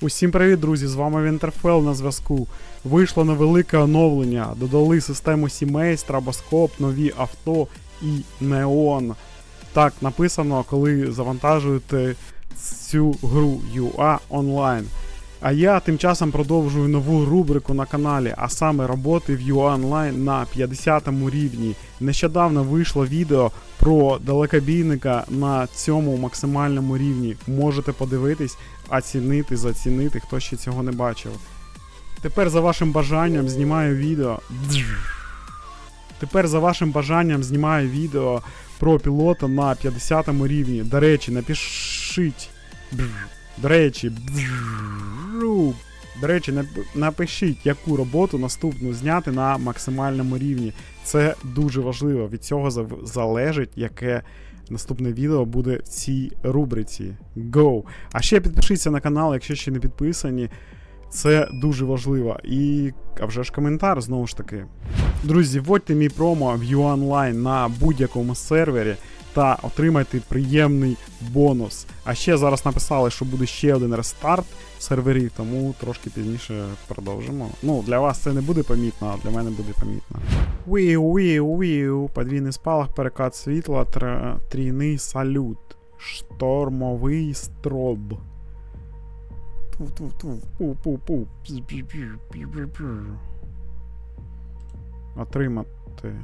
Усім привіт, друзі! З вами Вінтерфел на зв'язку. Вийшло невелике оновлення. Додали систему сімей, страбоскоп, нові авто і неон. Так написано, коли завантажуєте цю гру UA Online. А я тим часом продовжую нову рубрику на каналі, а саме роботи в UA Online на 50 рівні. Нещодавно вийшло відео про далекобійника на цьому максимальному рівні. Можете подивитись, оцінити, зацінити, хто ще цього не бачив. Тепер за вашим бажанням знімаю відео. Тепер за вашим бажанням знімаю відео про пілота на 50 рівні. До речі, напишіть. До речі, до речі, напишіть, яку роботу наступну зняти на максимальному рівні. Це дуже важливо. Від цього залежить, яке наступне відео буде в цій рубриці. Go! А ще підпишіться на канал, якщо ще не підписані. Це дуже важливо. І а вже ж коментар знову ж таки. Друзі, вводьте мій промо в UOnline на будь-якому сервері та отримайте приємний бонус. А ще зараз написали, що буде ще один рестарт серверів, тому трошки пізніше продовжимо. Ну, для вас це не буде помітно, а для мене буде помітно. Віу, віу, віу. Подвійний спалах, перекат світла, тр... трійний салют. Штормовий строб. Пу-пу-пу. Отримати.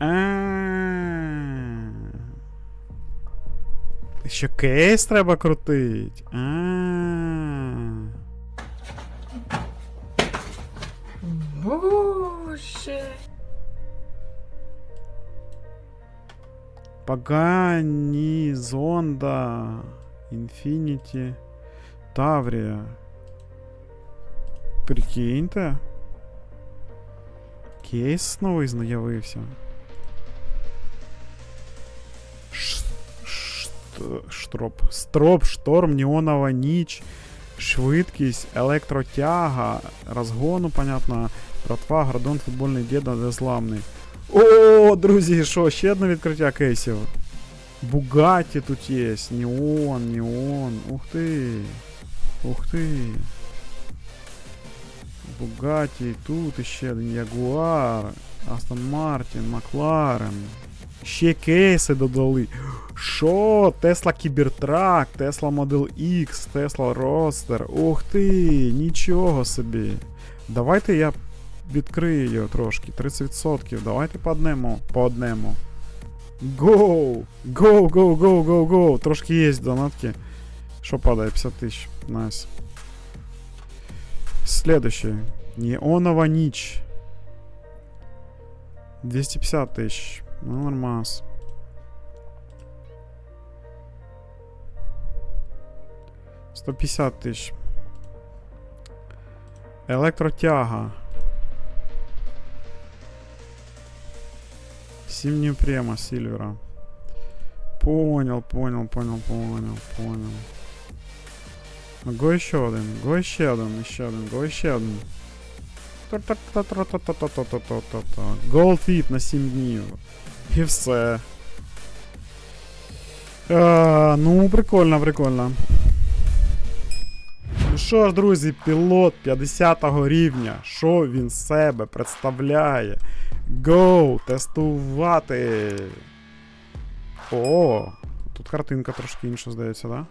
А. Ще кейс треба крутить. А. Боже. Пагані, Зонда, Інфініті, Таврія. Прикиньте. Кейс новий з'явився. Штроп. Строп, шторм, неонова ніч, швидкість, електротяга, розгону, понятно, братва, градон, футбольний дідо, незламний. О, друзі, що, ще одне відкриття кейсів. Бугаті тут є. Неон, неон. Ух ти. Ух ти. Бугаті, тут іще один Ягуар, Астон Мартін, Макларен. Ще кейси додали. Що? Тесла Кібертрак, Тесла Model X, Тесла Ростер. Ух ти, нічого собі. Давайте я відкрию його трошки. 30%. Давайте по одному. По одному. Гоу! Гоу, гоу, гоу, гоу, гоу. Трошки є донатки. Що падає? 50 тисяч. Найс. Следующий. Неонова ніч. 250 тисяч. Ну, нормас. Сто п'ятдесят тисяч. Електротяга. Синюю према Сильвера. Понял, понял, понял, понял, понял. Го еще один, го еще один, еще один, го еще один. Голдфіт на 7 днів. І все. А, ну, прикольно, прикольно. Ну що ж, друзі, пілот 50 го рівня. Що він себе представляє? Гоу, тестувати. О, тут картинка трошки інша, здається, да?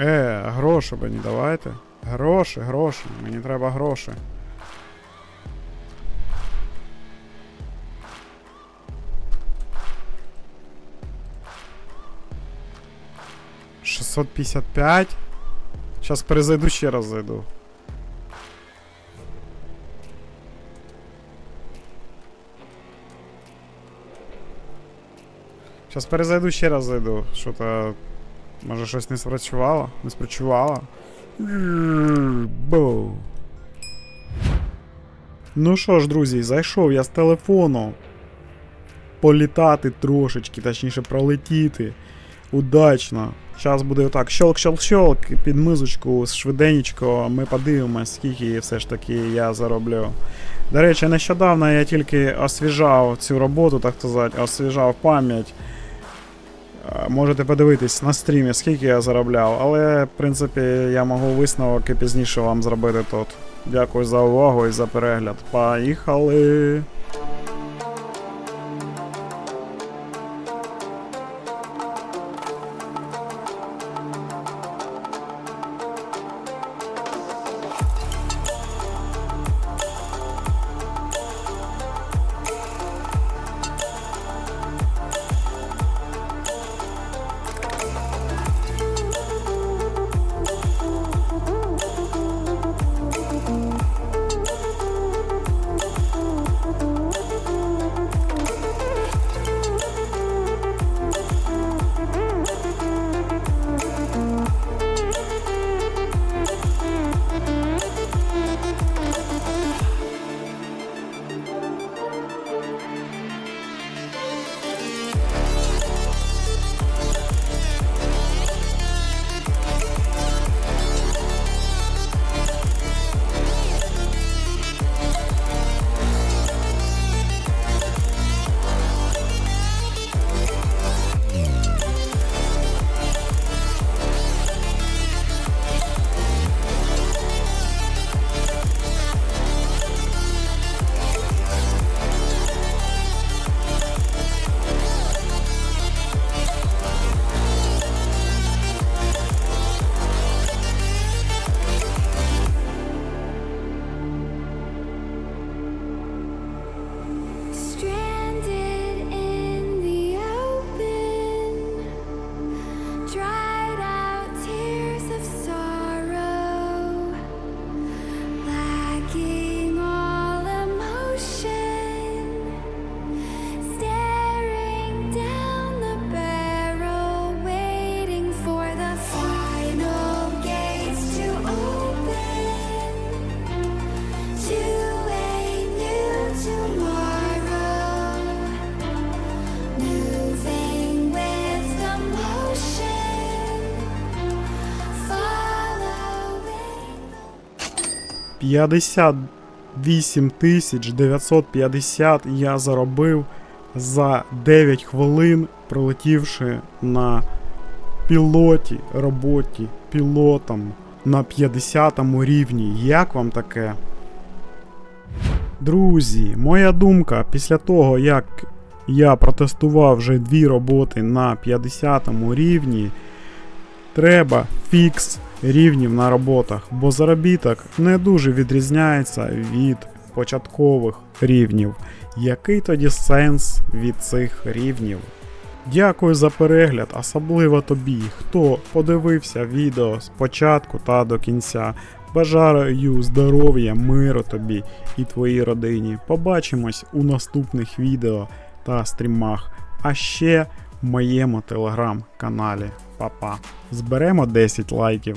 Е, гроші мені давайте. Гроші, гроші. Мені треба гроші. Шестьсот пятьдесят пять. Сейчас перезайду ще раз зайду. Сейчас перезайду ще раз зайду. Що-то. Може щось не спрацювало? Не спрацювало? Боу. Ну що ж, друзі, зайшов я з телефону. Політати трошечки, точніше пролетіти. Удачно. Зараз буде отак. Щолк-щолк-щолк під музичку швиденько. Ми подивимось, скільки все ж таки я зароблю. До речі, нещодавно я тільки освіжав цю роботу, так сказати, освіжав пам'ять. Е, Можете подивитись на стрімі, скільки я заробляв, але в принципі я можу висновок і пізніше вам зробити тут. Дякую за увагу і за перегляд. Поїхали! 58 тисяч 950 я заробив за 9 хвилин, прилетівши на пілоті, роботі, пілотом на 50 рівні. Як вам таке? Друзі, моя думка після того, як я протестував вже дві роботи на 50 рівні, треба фікс рівнів на роботах, бо заробіток не дуже відрізняється від початкових рівнів. Який тоді сенс від цих рівнів? Дякую за перегляд, особливо тобі, хто подивився відео з початку та до кінця. Бажаю здоров'я, миру тобі і твоїй родині. Побачимось у наступних відео та стрімах. А ще моєму телеграм-каналі. Па-па. Зберемо 10 лайків.